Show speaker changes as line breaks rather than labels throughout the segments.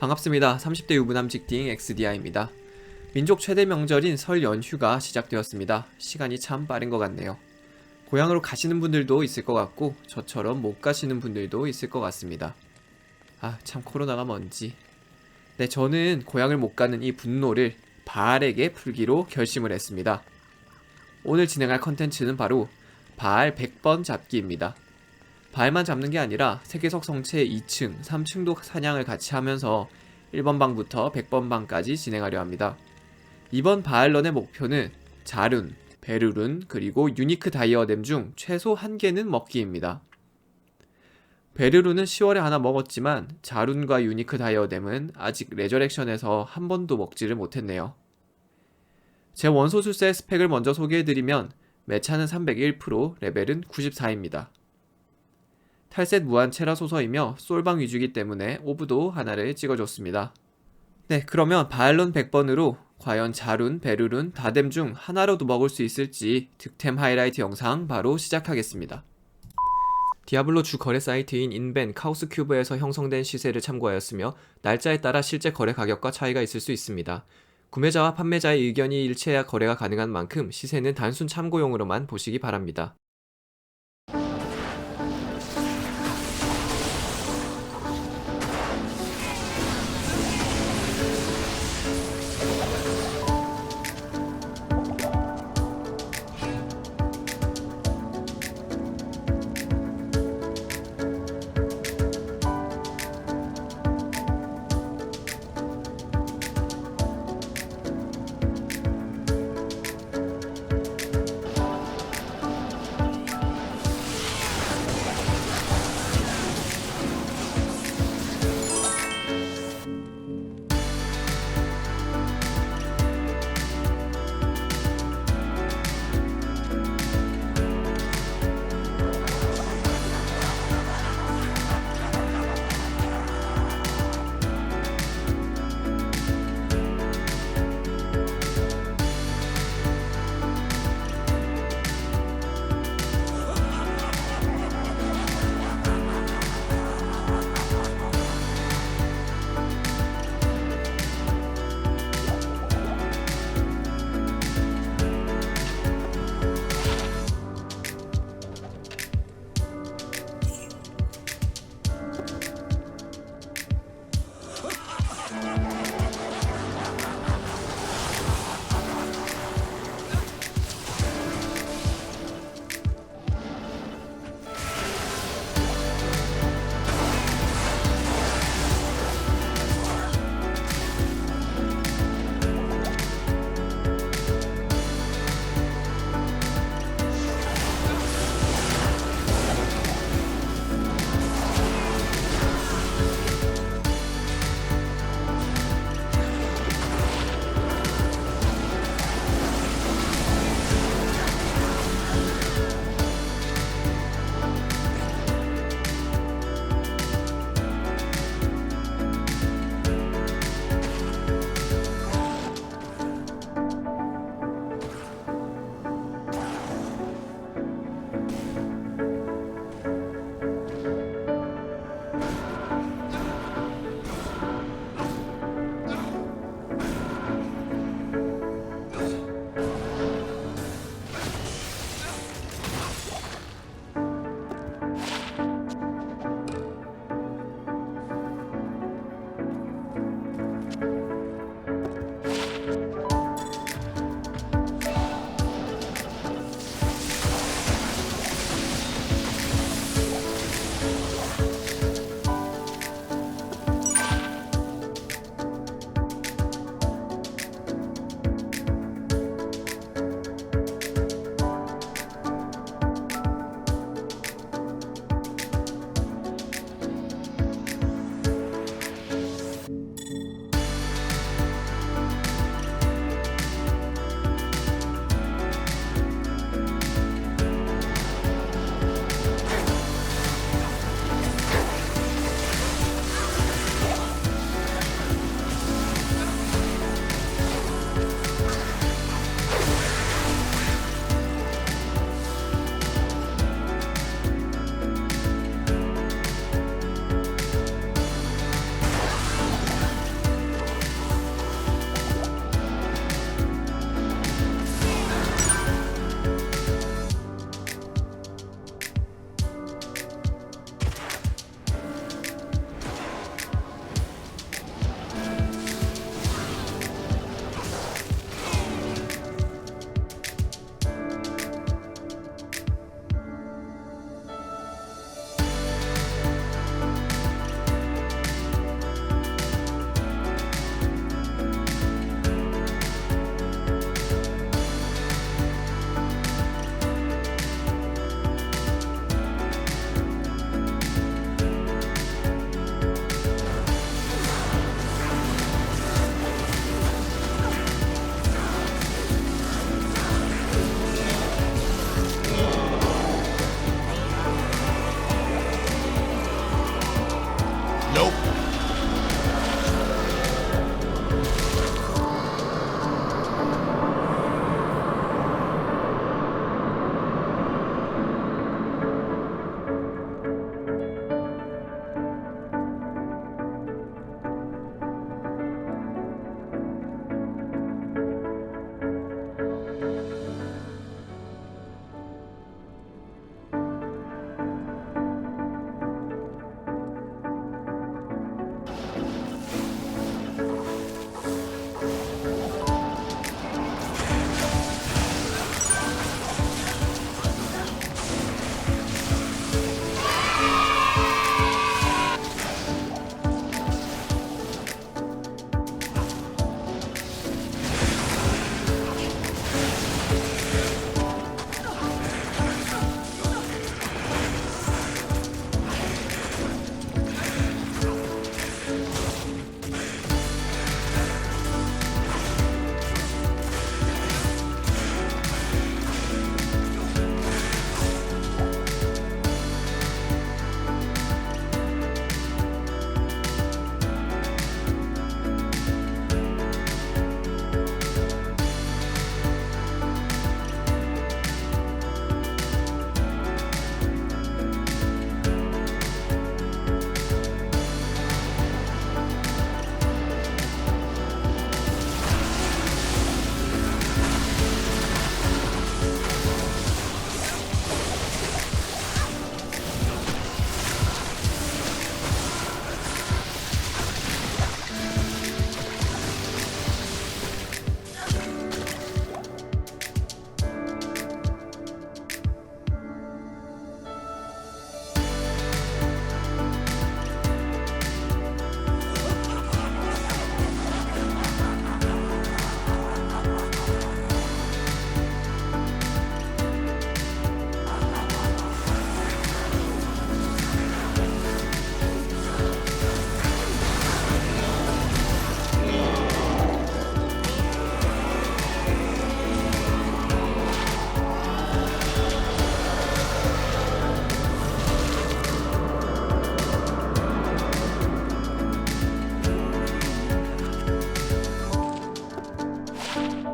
반갑습니다. 30대 유부남 직딩 엑스디아입니다. 민족 최대 명절인 설 연휴가 시작되었습니다. 시간이 참 빠른 것 같네요. 고향으로 가시는 분들도 있을 것 같고 저처럼 못 가시는 분들도 있을 것 같습니다. 아, 참 코로나가 뭔지. 네, 저는 고향을 못 가는 이 분노를 바알에게 풀기로 결심을 했습니다. 오늘 진행할 컨텐츠는 바로 바알 100번 잡기입니다. 바알만 잡는 게 아니라 세계석 성체 2층, 3층도 사냥을 같이 하면서 1번 방부터 100번 방까지 진행하려 합니다. 이번 바알런의 목표는 자룬, 베르룬, 그리고 유니크 다이어뎀 중 최소 한 개는 먹기입니다. 베르룬은 10월에 하나 먹었지만 자룬과 유니크 다이어뎀은 아직 레저렉션에서 한 번도 먹지를 못했네요. 제 원소 술사의 스펙을 먼저 소개해드리면 매차는 301%, 레벨은 94입니다. 탈셋 무한 체라 소서이며 솔방 위주기 때문에 오브도 하나를 찍어줬습니다. 네, 그러면 바알론 100번으로 과연 자룬, 베르룬, 다뎀 중 하나로도 먹을 수 있을지 득템 하이라이트 영상 바로 시작하겠습니다. 디아블로 주 거래 사이트인 인벤 카우스 큐브에서 형성된 시세를 참고하였으며 날짜에 따라 실제 거래 가격과 차이가 있을 수 있습니다. 구매자와 판매자의 의견이 일치해야 거래가 가능한 만큼 시세는 단순 참고용으로만 보시기 바랍니다. thank you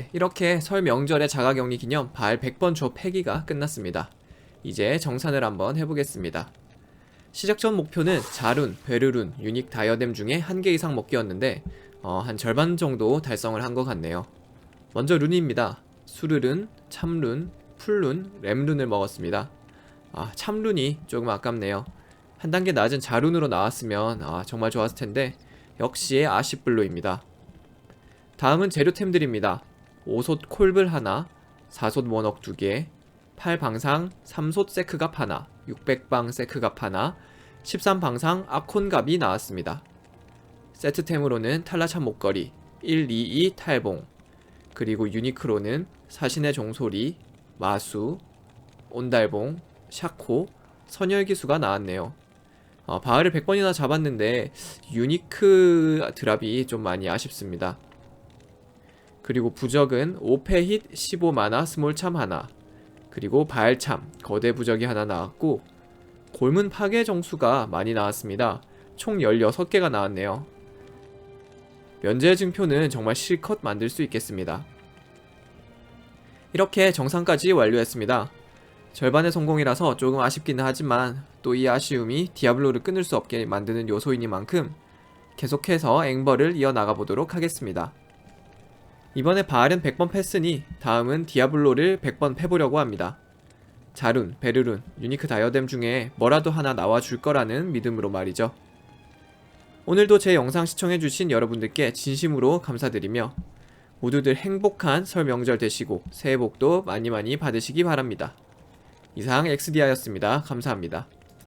네, 이렇게 설 명절의 자가격리 기념 발 100번 조 패기가 끝났습니다. 이제 정산을 한번 해보겠습니다. 시작 전 목표는 자룬, 베르룬, 유닉 다이어뎀 중에 한 개 이상 먹기였는데 어, 한 절반 정도 달성을 한 것 같네요. 먼저 룬입니다. 수르룬, 참룬, 풀룬, 램룬을 먹었습니다. 아, 참룬이 조금 아깝네요. 한 단계 낮은 자룬으로 나왔으면 아, 정말 좋았을 텐데 역시 아쉽블루입니다. 다음은 재료템들입니다. 5솥 콜블 하나, 4솥 원억 2개, 8방상 3솥 세크갑 하나, 600방 세크갑 하나, 13방상 아콘갑이 나왔습니다. 세트템으로는 탈라차 목걸이, 122 탈봉, 그리고 유니크로는 사신의 종소리, 마수, 온달봉, 샤코, 선열기수가 나왔네요. 어, 바알을 100번이나 잡았는데 유니크 드랍이 좀 많이 아쉽습니다. 그리고 부적은 5패 힛 15마나 스몰참 하나 그리고 바알참 거대 부적이 하나 나왔고 골문 파괴 정수가 많이 나왔습니다. 총 16개가 나왔네요. 면제 증표는 정말 실컷 만들 수 있겠습니다. 이렇게 정상까지 완료했습니다. 절반의 성공이라서 조금 아쉽기는 하지만 또 이 아쉬움이 디아블로를 끊을 수 없게 만드는 요소이니만큼 계속해서 앵벌을 이어나가 보도록 하겠습니다. 이번에 바알은 100번 패스니 다음은 디아블로를 100번 패보려고 합니다. 자룬, 베르룬, 유니크 다이어뎀 중에 뭐라도 하나 나와줄 거라는 믿음으로 말이죠. 오늘도 제 영상 시청해주신 여러분들께 진심으로 감사드리며 모두들 행복한 설 명절 되시고 새해 복도 많이 많이 받으시기 바랍니다. 이상 엑스디아였습니다. 감사합니다.